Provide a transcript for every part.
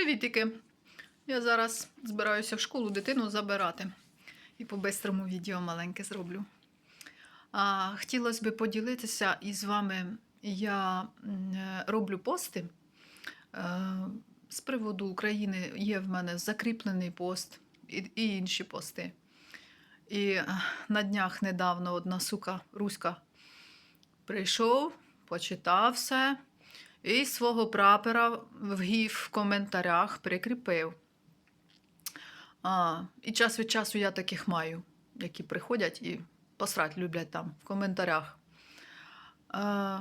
Привітики! Я зараз збираюся в школу дитину забирати. І по-бистрому відео маленьке зроблю. А, хотілося б поділитися із вами. Я е, роблю пости. Е, з приводу України є в мене закріплений пост і, і інші пости. І е, на днях недавно одна сука руська прийшов, почитав все. І свого прапора вгів в коментарях прикріпив. А, і час від часу я таких маю, які приходять і посрать люблять там в коментарях. А,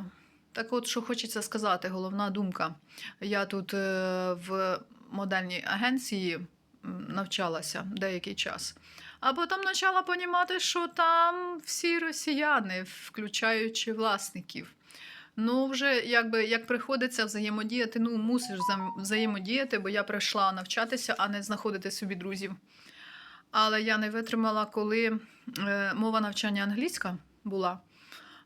так от, що хочеться сказати, головна думка. Я тут е, в модельній агенції навчалася деякий час. А потім почала розуміти, що там всі росіяни, включаючи власників. Ну, вже якби як приходиться взаємодіяти, ну мусиш взаємодіяти, бо я прийшла навчатися, а не знаходити собі друзів. Але я не витримала, коли е, мова навчання англійська була.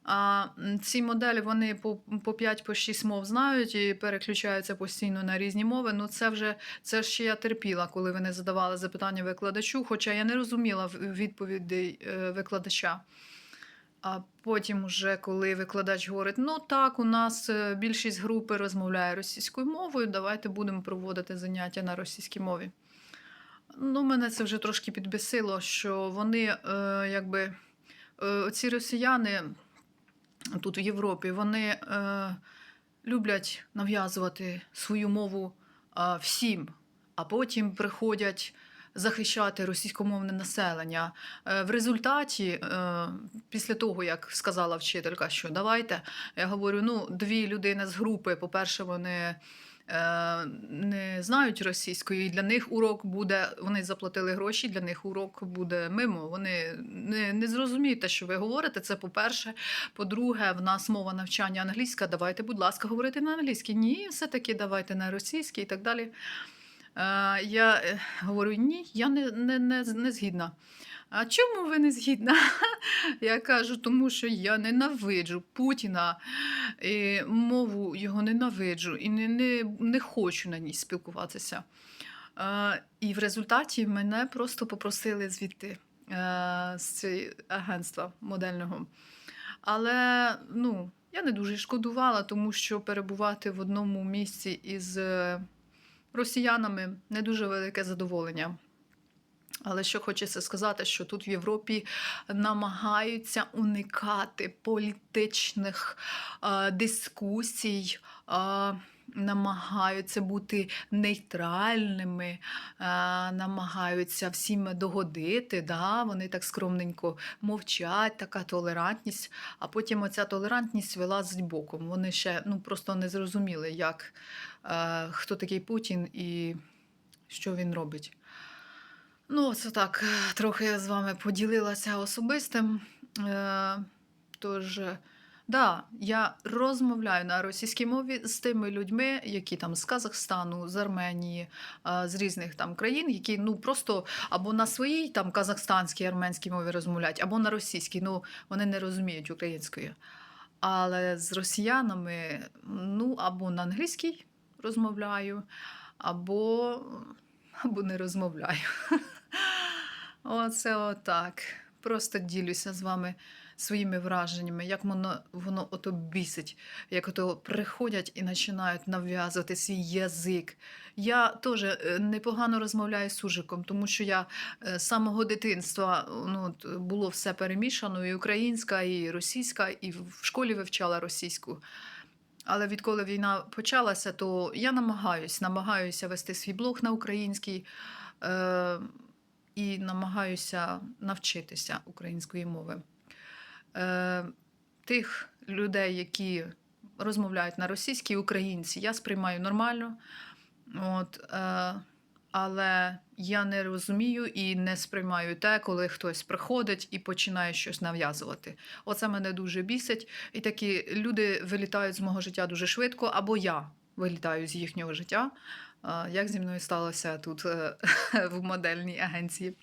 А ці моделі вони по, по 5-6 мов знають і переключаються постійно на різні мови. Ну, це вже це ще я терпіла, коли вони задавали запитання викладачу, хоча я не розуміла відповідей е, викладача. А потім, уже коли викладач говорить: ну так, у нас е, більшість групи розмовляє російською мовою, давайте будемо проводити заняття на російській мові. Ну, мене це вже трошки підбесило, що вони, е, якби, е, ці росіяни тут в Європі, вони е, люблять нав'язувати свою мову е, всім, а потім приходять захищати російськомовне населення. Е, В результаті, е, після того, як сказала вчителька, що давайте, я говорю: ну, дві людини з групи, по-перше, вони. е, Не знають російської, і для них урок буде. Вони заплатили гроші, для них урок буде мимо. Вони не, не зрозуміють що ви говорите. Це по-перше. По-друге, в нас мова навчання англійська. Давайте, будь ласка, говорити на англійській. Ні, все-таки давайте на російській і так далі. Е, Я е, говорю: ні, я не, не, не, не згідна. А чому ви не згідна? Я кажу, тому що я ненавиджу Путіна, і мову його ненавиджу і не, не, не хочу на ній спілкуватися. Е, І в результаті мене просто попросили звідти е, з цієї агентства модельного. Але ну, я не дуже шкодувала, тому що перебувати в одному місці із росіянами не дуже велике задоволення. Але що хочеться сказати, що тут в Європі намагаються уникати політичних е, дискусій, е, намагаються бути нейтральними, е, намагаються всім догодити. Да? Вони так скромненько мовчать, така толерантність. А потім оця толерантність вилазить боком. Вони ще ну, просто не зрозуміли, як, е, хто такий Путін і що він робить. Ну, це так, е, трохи я з вами поділилася особистим. Тож, да, я розмовляю на російській мові з тими людьми, які там з Казахстану, з Арменії, е, з різних там країн, які ну просто або на своїй там казахстанській, арменській мові розмовляють, або на російській. Ну, вони не розуміють української. Але з росіянами, ну, або на англійській розмовляю, або, або не розмовляю. Оце отак. Просто ділюся з вами своїми враженнями, як воно, воно ото бісить, як ото приходять і починають нав'язувати свій язик. Я теж е, непогано розмовляю з сужиком, тому що я е, з самого дитинства ну, було все перемішано, і українська, і російська, і в школі вивчала російську. Але відколи війна почалася, то я намагаюсь, намагаюся вести свій блог на українській. Е, і намагаюся навчитися української мови. Е, тих людей, які розмовляють на російській, українці, я сприймаю нормально. От, е, але я не розумію і не сприймаю те, коли хтось приходить і починає щось нав'язувати. Оце мене дуже бісить. І такі люди вилітають з мого життя дуже швидко, або я вилітаю з їхнього життя. Як зі мною сталося тут е, в модельній агенції.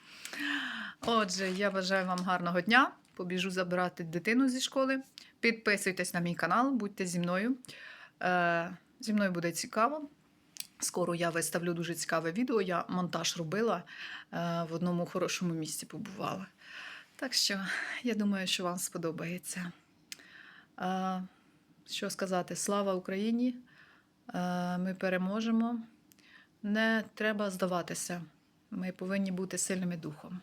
Отже, я бажаю вам гарного дня. Побіжу забирати дитину зі школи. Підписуйтесь на мій канал, будьте зі мною. Е, Зі мною буде цікаво. Скоро я виставлю дуже цікаве відео. Я монтаж робила е, в одному хорошому місці побувала. Так що я думаю, що вам сподобається. Що сказати? Слава Україні! Ми переможемо. Не треба здаватися. Ми повинні бути сильними духом.